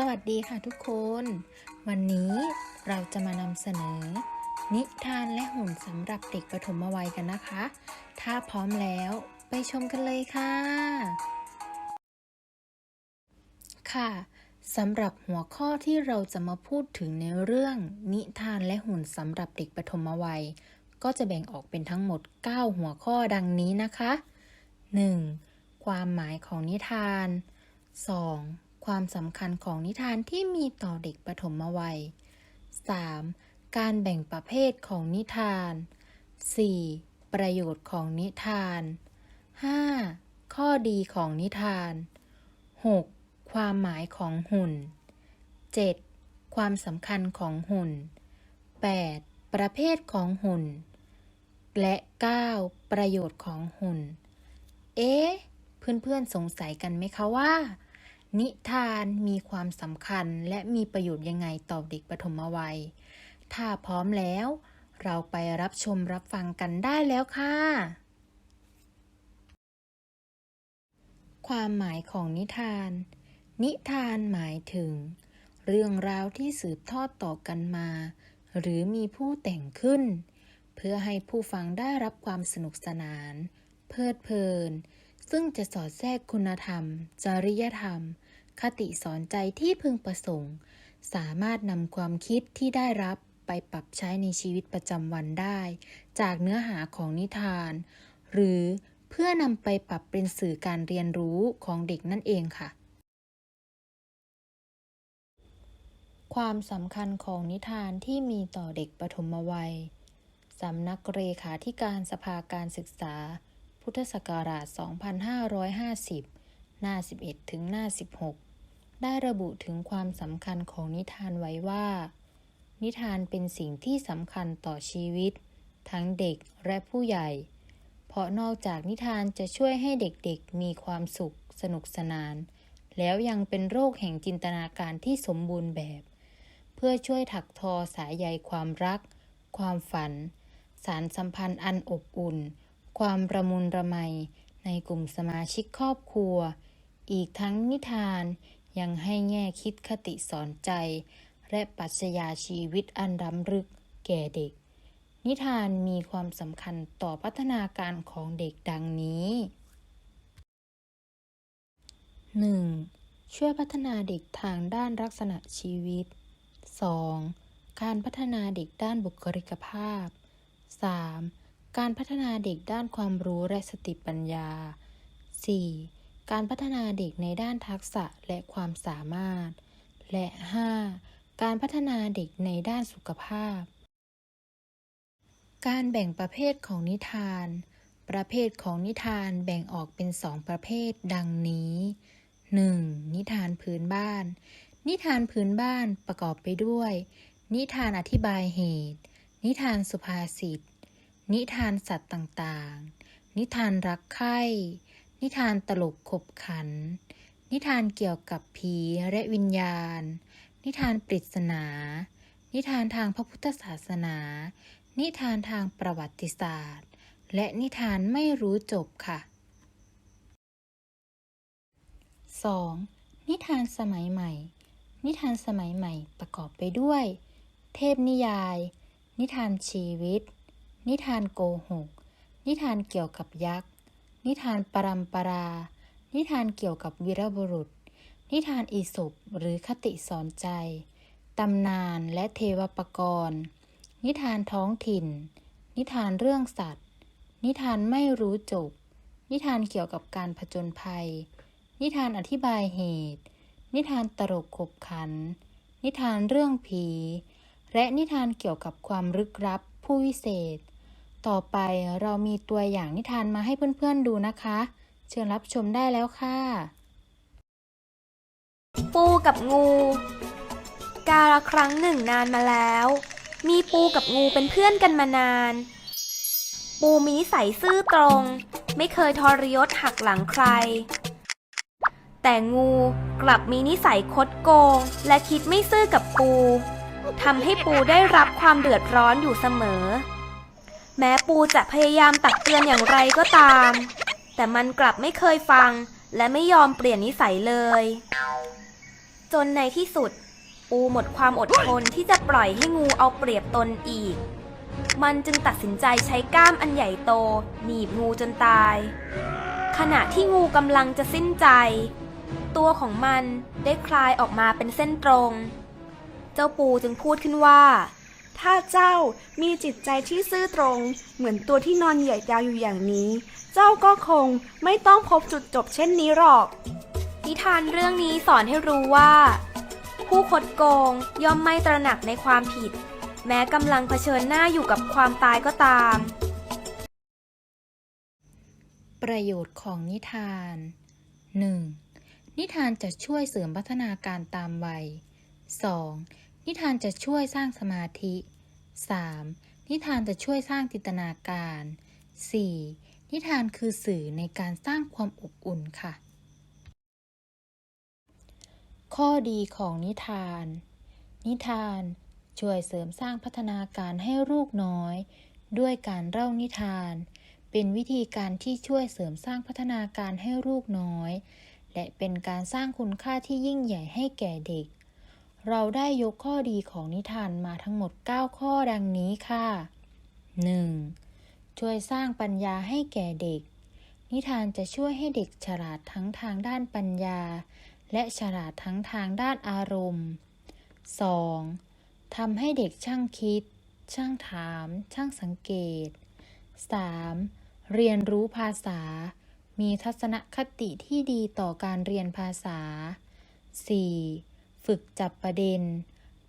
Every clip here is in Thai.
สวัสดีค่ะทุกคน วันนี้เราจะมานำเสนอ นิทานและหุ่นสำหรับเด็กปฐมวัยกันนะคะ ถ้าพร้อมแล้วไปชมกันเลยค่ะ ค่ะสำหรับหัวข้อที่เราจะมาพูดถึงในเรื่อง นิทานและหุ่นสำหรับเด็กปฐมวัย ก็จะแบ่งออกเป็นทั้งหมด 9 หัวข้อดังนี้นะคะ 1. ความหมายของนิทาน 2. ความสำคัญของนิทานที่มีต่อเด็กปฐมวัย 3. การแบ่งประเภทของนิทาน 4. ประโยชน์ของนิทาน 5. ข้อดีของนิทาน 6. ความหมายของหุ่น 7. ความสำคัญของหุ่น 8. ประเภทของหุ่น และ 9. ประโยชน์ของหุ่น เอ๊ะ เพื่อนๆสงสัยกันไหมคะว่า นิทานมีความสำคัญและมีประโยชน์ยังไงต่อเด็กปฐมวัย ถ้าพร้อมแล้ว เราไปรับชมรับฟังกันได้แล้วค่ะ ความหมายของนิทาน นิทานหมายถึง เรื่องราวที่สืบทอดต่อกันมา หรือมีผู้แต่งขึ้น เพื่อให้ผู้ฟังได้รับความสนุกสนาน เพลิดเพลิน ซึ่งจะสอดแทรกคุณธรรม จริยธรรม คติสอนใจที่พึงประสงค์ สามารถนำความคิดที่ได้รับไปปรับใช้ในชีวิตประจำวันได้ จากเนื้อหาของนิทาน หรือเพื่อนำไปปรับเป็นสื่อการเรียนรู้ของเด็กนั่นเองค่ะ ความสำคัญของนิทานที่มีต่อเด็กปฐมวัยสำนักเลขาธิการสภาการศึกษา พุทธศักราช 2550 หน้า 11 ถึงหน้า 16 ได้ระบุถึงความสำคัญของนิทานไว้ว่า นิทานเป็นสิ่งที่สำคัญต่อชีวิต ทั้งเด็กและผู้ใหญ่ เพราะนอกจากนิทานจะช่วยให้เด็กๆ มีความสุข สนุกสนาน แล้วยังเป็นโรคแห่งจินตนาการที่สมบูรณ์แบบ เพื่อช่วยถักทอสายใยความรัก ความฝัน สารสัมพันธ์อันอบอุ่น ความประมุนระไมในกลุ่มสมาชิกครอบครัว อีกทั้งนิทานยังให้แง่คิดคติสอนใจ และปรัชญาชีวิตอันล้ำลึกแก่เด็ก นิทานมีความสำคัญต่อพัฒนาการของเด็กดังนี้ 1. ช่วยพัฒนาเด็กทางด้านลักษณะชีวิต 2. การพัฒนาเด็กด้านบุคลิกภาพ 3. การพัฒนาเด็กด้านความรู้และสติปัญญา 4. การพัฒนาเด็กในด้านทักษะและความสามารถ และ 5. การพัฒนาเด็กในด้านสุขภาพ การแบ่งประเภทของนิทาน ประเภทของนิทานแบ่งออกเป็นสองประเภทดังนี้ 1. นิทานพื้นบ้าน นิทานพื้นบ้านประกอบไปด้วย นิทานอธิบายเหตุ นิทานสุภาษิต นิทานสัตว์ต่างๆ นิทานรักใคร่นิทานตลกขบขัน นิทานเกี่ยวกับผีและวิญญาณ นิทานปริศนา นิทานทางพระพุทธศาสนา นิทานทางประวัติศาสตร์ และนิทานไม่รู้จบค่ะ 2. นิทานสมัยใหม่ นิทานสมัยใหม่ประกอบไปด้วย เทพนิยาย นิทานชีวิต นิทานโกหก นิทานเกี่ยวกับยักษ์ นิทานปรัมปรา นิทานเกี่ยวกับวีรบุรุษ นิทานอีสปหรือคติสอนใจ ตำนานและเทวปกรณ์ นิทานท้องถิ่น นิทานเรื่องสัตว์ นิทานไม่รู้จบ นิทานเกี่ยวกับการผจญภัย นิทานอธิบายเหตุ นิทานตลกขบขัน นิทานเรื่องผี และนิทานเกี่ยวกับความลึกลับผู้วิเศษ ต่อไปเรามีตัวอย่างนิทานมาให้เพื่อนๆดูนะคะ เชิญรับชมได้แล้วค่ะ ปูกับงู กาลครั้งหนึ่งนานมาแล้ว มีปูกับงูเป็นเพื่อนกันมานาน ปูมีนิสัยซื่อตรง ไม่เคยทรยศหักหลังใคร แต่งูกลับมีนิสัยคดโกง และคิดไม่ซื่อกับปูทำให้ปูได้รับความเดือดร้อนอยู่เสมอ แม้ปูจะพยายามตักเตือนอย่างไรก็ตาม แต่มันกลับไม่เคยฟัง และไม่ยอมเปลี่ยนนิสัยเลย จนในที่สุด ปูหมดความอดทนที่จะปล่อยให้งูเอาเปรียบตนอีก มันจึงตัดสินใจใช้ก้ามอันใหญ่โต หนีบงูจนตาย ขณะที่งูกำลังจะสิ้นใจ ตัวของมันได้คลายออกมาเป็นเส้นตรง เจ้าปูจึงพูดขึ้นว่า ถ้าเจ้ามีจิตใจที่ซื่อตรง เหมือนตัวที่นอนเหยียดยาวอยู่อย่างนี้ เจ้าก็คงไม่ต้องพบจุดจบเช่นนี้หรอก นิทานเรื่องนี้สอนให้รู้ว่า ผู้คดโกงย่อมไม่ตระหนักในความผิด แม้กำลังเผชิญหน้าอยู่กับความตายก็ตาม ประโยชน์ของนิทาน 1. นิทานจะช่วยเสริมพัฒนาการตามวัย 2. นิทานจะช่วยสร้างสมาธิ 3. นิทานจะช่วยสร้างจินตนาการ 4. นิทานคือสื่อในการสร้างความอบอุ่นค่ะ ข้อดีของนิทาน นิทานช่วยเสริมสร้างพัฒนาการให้ลูกน้อย ด้วยการเล่านิทาน เป็นวิธีการที่ช่วยเสริมสร้างพัฒนาการให้ลูกน้อย และเป็นการสร้างคุณค่าที่ยิ่งใหญ่ให้แก่เด็ก เราได้ยกข้อดีของนิทานมาทั้งหมด 9 ข้อดังนี้ค่ะ 1. ช่วยสร้างปัญญาให้แก่เด็ก นิทานจะช่วยให้เด็กฉลาดทั้งทางด้านปัญญา และฉลาดทั้งทางด้านอารมณ์ 2. ทำให้เด็กช่างคิด ช่างถาม ช่างสังเกต 3. เรียนรู้ภาษา มีทัศนคติที่ดีต่อการเรียนภาษา 4. ฝึกจับประเด็น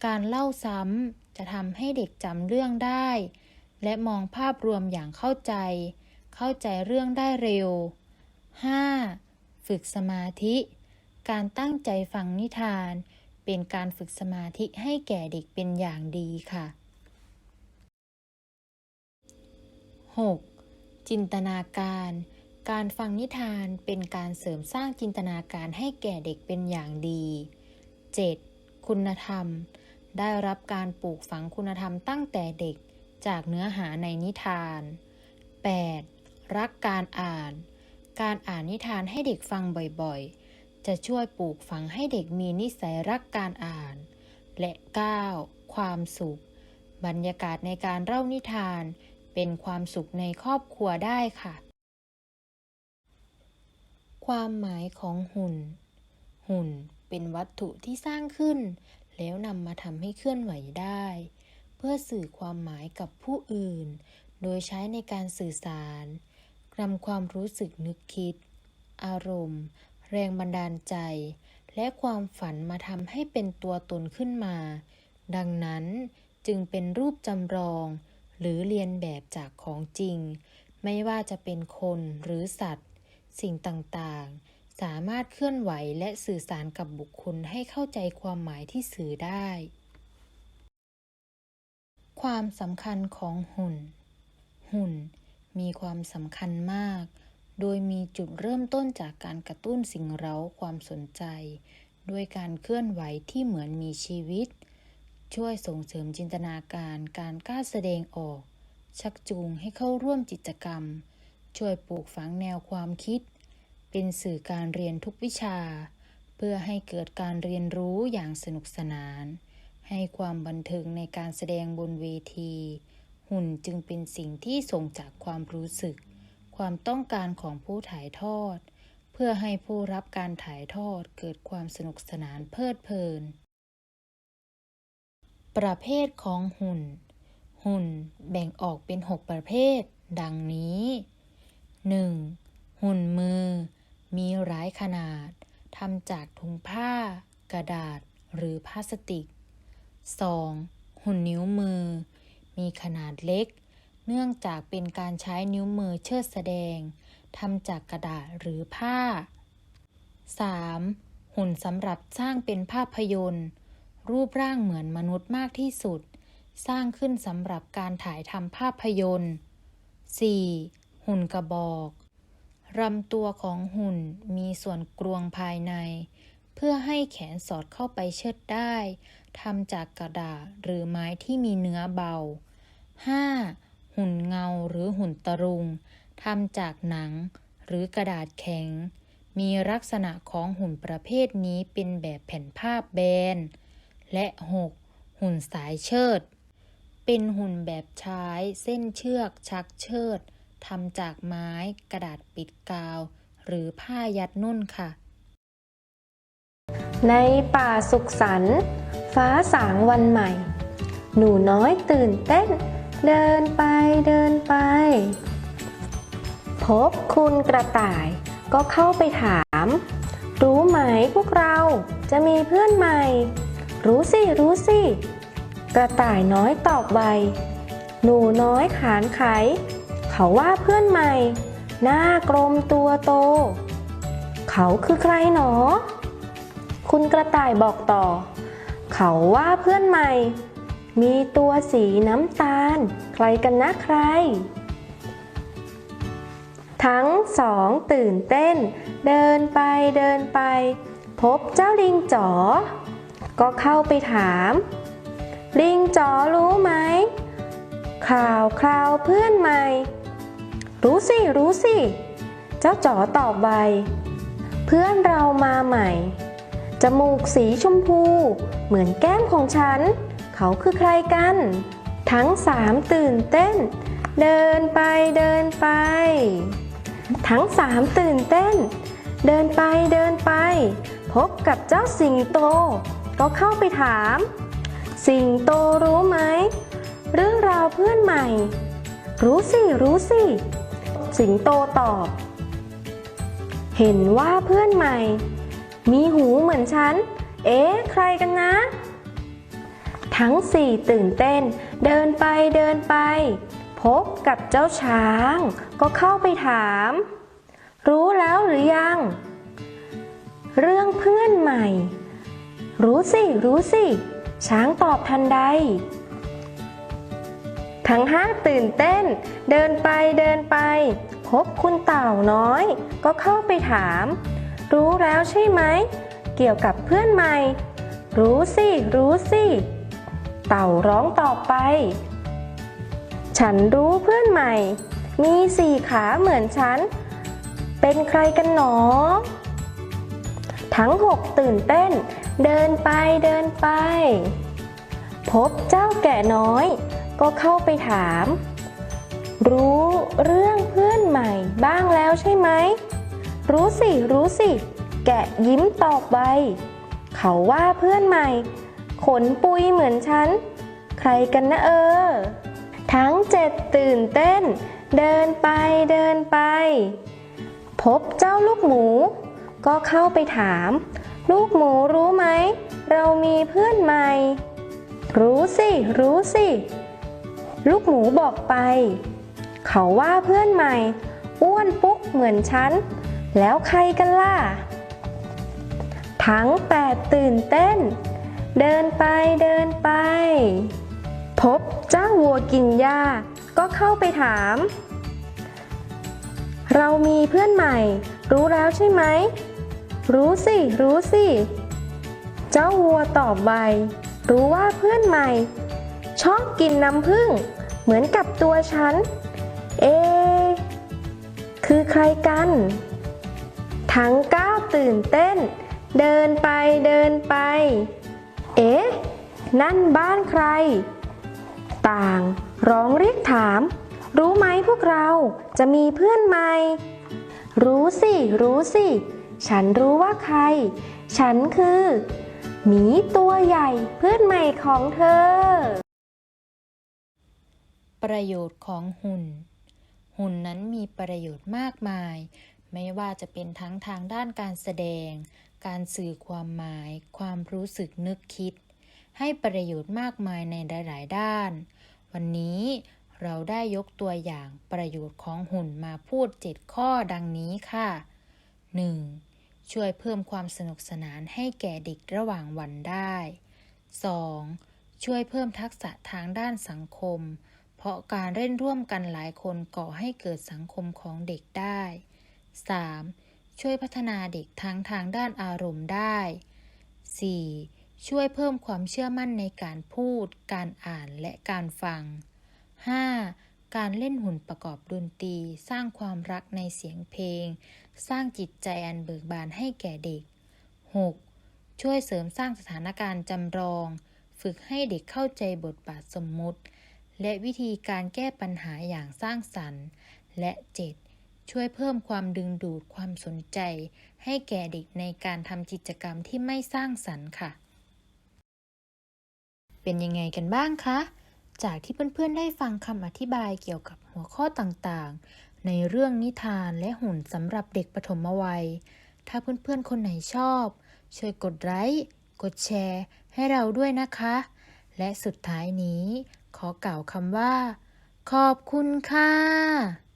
การเล่าซ้ำจะทำให้เด็กจำเรื่องได้ และมองภาพรวมอย่างเข้าใจ เข้าใจเรื่องได้เร็ว 5. ฝึกสมาธิ การตั้งใจฟังนิทาน เป็นการฝึกสมาธิให้แก่เด็กเป็นอย่างดีค่ะ 6. จินตนาการ การฟังนิทานเป็นการเสริมสร้างจินตนาการให้แก่เด็กเป็นอย่างดี 7. คุณธรรม ได้รับการปลูกฝังคุณธรรมตั้งแต่เด็กจากเนื้อหาในนิทาน 8. รักการอ่าน การอ่านนิทานให้เด็กฟังบ่อยๆ จะช่วยปลูกฝังให้เด็กมีนิสัยรักการอ่าน และ 9. ความสุข บรรยากาศในการเล่านิทาน เป็นความสุขในครอบครัวได้ค่ะ ความหมายของหุ่น หุ่น เป็นวัตถุที่สร้างขึ้น แล้วนำมาทำให้เคลื่อนไหวได้ เพื่อสื่อความหมายกับผู้อื่น โดยใช้ในการสื่อสารนำความรู้สึกนึกคิด อารมณ์ แรงบันดาลใจ และความฝันมาทำให้เป็นตัวตนขึ้นมา ดังนั้นจึงเป็นรูปจำลอง หรือเรียนแบบจากของจริง ไม่ว่าจะเป็นคนหรือสัตว์ สิ่งต่างๆ สามารถเคลื่อนไหวและสื่อสารกับบุคคลให้เข้าใจความหมายที่สื่อได้ ความสำคัญของหุ่น หุ่นมีความสำคัญมาก โดยมีจุดเริ่มต้นจากการกระตุ้นสิ่งเร้าความสนใจ ด้วยการเคลื่อนไหวที่เหมือนมีชีวิต ช่วยส่งเสริมจินตนาการการกล้าแสดงออก ชักจูงให้เข้าร่วมกิจกรรม ช่วยปลูกฝังแนวความคิด เป็นสื่อการเรียนทุกวิชา เพื่อให้เกิดการเรียนรู้อย่างสนุกสนาน ให้ความบันเทิงในการแสดงบนเวที หุ่นจึงเป็นสิ่งที่ส่งจากความรู้สึก ความต้องการของผู้ถ่ายทอด เพื่อให้ผู้รับการถ่ายทอดเกิดความสนุกสนานเพลิดเพลิน ประเภทของหุ่น หุ่นแบ่งออกเป็น 6 ประเภท ดังนี้ 1. หุ่นมือ มีหลายขนาดทำจากถุงผ้า กระดาษหรือพลาสติก 2. หุ่นนิ้วมือ มีขนาดเล็ก เนื่องจากเป็นการใช้นิ้วมือเชิดแสดงทำจากกระดาษหรือผ้า 3. หุ่นสำหรับสร้างเป็นภาพยนตร์ รูปร่างเหมือนมนุษย์มากที่สุด สร้างขึ้นสำหรับการถ่ายทำภาพยนตร์ 4. หุ่นกระบอก ลำตัวของหุ่นมีส่วนกลวงภายใน เพื่อให้แขนสอดเข้าไปเชิดได้ทำจากกระดาษหรือไม้ที่มีเนื้อเบา 5. หุ่นเงาหรือหุ่นตะรุงทำจากหนังหรือกระดาษแข็ง มีลักษณะของหุ่นประเภทนี้เป็นแบบแผ่นภาพแบน และ 6. หุ่นสายเชิด เป็นหุ่นแบบใช้เส้นเชือกชักเชิด ทำจากไม้กระดาษปิดกาว หรือผ้ายัดนุ่นค่ะ ในป่าสุขสันต์ฟ้าสางวันใหม่ หนูน้อยตื่นเต้น เดินไปเดินไป พบคุณกระต่ายก็เข้าไปถาม รู้ไหมพวกเราจะมีเพื่อนใหม่ รู้สิ รู้สิ กระต่ายน้อยตอบไวหนูน้อยขานไข เขาว่าเพื่อนใหม่ หน้ากลมตัวโต เขาคือใครหนอ คุณกระต่ายบอกต่อ เขาว่าเพื่อนใหม่ มีตัวสีน้ำตาล ใครกันนะใคร ทั้งสองตื่นเต้น เดินไปเดินไป พบเจ้าลิงจ๋อ ก็เข้าไปถาม ลิงจ๋อรู้ไหมข่าวคราวเพื่อนใหม่ รู้สิ รู้สิ เจ้าจ๋อตอบไวเพื่อนเรามาใหม่ จมูกสีชมพู เหมือนแก้มของฉัน เขาคือใครกัน ทั้งสามตื่นเต้น เดินไปเดินไป ทั้งสามตื่นเต้น เดินไปเดินไป พบกับเจ้าสิงโต ก็เข้าไปถาม สิงโตรู้ไหม เรื่องราวเพื่อนใหม่ รู้สิ รู้สิ สิงโตตอบ เห็นว่าเพื่อนใหม่ มีหูเหมือนฉัน เอ๊ะ ใครกันนะ ทั้งสี่ตื่นเต้น เดินไปเดินไป พบกับเจ้าช้าง ก็เข้าไปถาม รู้แล้วหรือยัง เรื่องเพื่อนใหม่ รู้สิ รู้สิ ช้างตอบทันใด ทั้งห้าตื่นเต้น เดินไปเดินไป พบคุณเต่าน้อย ก็เข้าไปถาม รู้แล้วใช่ไหม เกี่ยวกับเพื่อนใหม่ รู้สิ รู้สิ เต่าร้องตอบไป ฉันรู้เพื่อนใหม่ มีสี่ขาเหมือนฉัน เป็นใครกันหนอ ทั้งหกตื่นเต้น เดินไปเดินไป พบเจ้าแก่น้อย ก็เข้าไปถาม รู้เรื่องเพื่อนใหม่บ้างแล้วใช่ไหม รู้สิ รู้สิ แกะยิ้มตอบไวเขาว่าเพื่อนใหม่ ขนปุยเหมือนฉัน ใครกันนะเออ ทั้งเจ็ดตื่นเต้น เดินไปเดินไป พบเจ้าลูกหมู ก็เข้าไปถาม ลูกหมูรู้ไหม เรามีเพื่อนใหม่ รู้สิ รู้สิ ลูกหมูบอกไป เขาว่าเพื่อนใหม่ อ้วนปุ๊กเหมือนฉัน แล้วใครกันล่ะ ทั้งแปดตื่นเต้น เดินไปเดินไป พบเจ้าวัวกินหญ้า ก็เข้าไปถาม เรามีเพื่อนใหม่ รู้แล้วใช่ไหม รู้สิ รู้สิ เจ้าวัวตอบไวรู้ว่าเพื่อนใหม่ ชอบกินน้ำผึ้งเหมือนกับตัวฉัน เอ คือใครกัน ทั้งก้าตื่นเต้น เดินไปเดินไป เอ๊ะ นั่นบ้านใคร ต่างร้องเรียกถาม รู้ไหมพวกเราจะมีเพื่อนใหม่ รู้สิ รู้สิ ฉันรู้ว่าใคร ฉันคือหมีตัวใหญ่เพื่อนใหม่ของเธอ ประโยชน์ของหุ่น หุ่นนั้นมีประโยชน์มากมาย ไม่ว่าจะเป็นทั้งทางด้านการแสดง การสื่อความหมาย ความรู้สึกนึกคิด ให้ประโยชน์มากมายในหลาย ๆ ด้าน วันนี้เราได้ยกตัวอย่างประโยชน์ของหุ่นมาพูด 7 ข้อดังนี้ค่ะ 1. ช่วยเพิ่มความสนุกสนานให้แก่เด็กระหว่างวันได้ 2. ช่วยเพิ่มทักษะทางด้านสังคม เพราะการเล่นร่วมกันหลายคนก่อให้เกิดสังคมของเด็กได้ 3. ช่วยพัฒนาเด็กทั้งทางด้านอารมณ์ได้ 4. ช่วยเพิ่มความเชื่อมั่นในการพูด การอ่านและการฟัง 5. การเล่นหุ่นประกอบดนตรี สร้างความรักในเสียงเพลง สร้างจิตใจอันเบิกบานให้แก่เด็ก 6. ช่วยเสริมสร้างสถานการณ์จำลอง ฝึกให้เด็กเข้าใจบทบาทสมมุติ และวิธีการแก้ปัญหาอย่างสร้างสรรค์ และ 7. ช่วยเพิ่มความดึงดูดความสนใจ ให้แก่เด็กในการทำกิจกรรมที่ไม่สร้างสรรค์ค่ะ เป็นยังไงกันบ้างคะ จากที่เพื่อนๆได้ฟังคำอธิบายเกี่ยวกับหัวข้อต่างๆ ในเรื่องนิทานและหุ่นสำหรับเด็กปฐมวัย ถ้าเพื่อนๆ คนไหนชอบ ช่วยกดไลค์ กดแชร์ ให้เราด้วยนะคะ และสุดท้ายนี้ ขอกล่าวคำว่า ขอบคุณค่ะ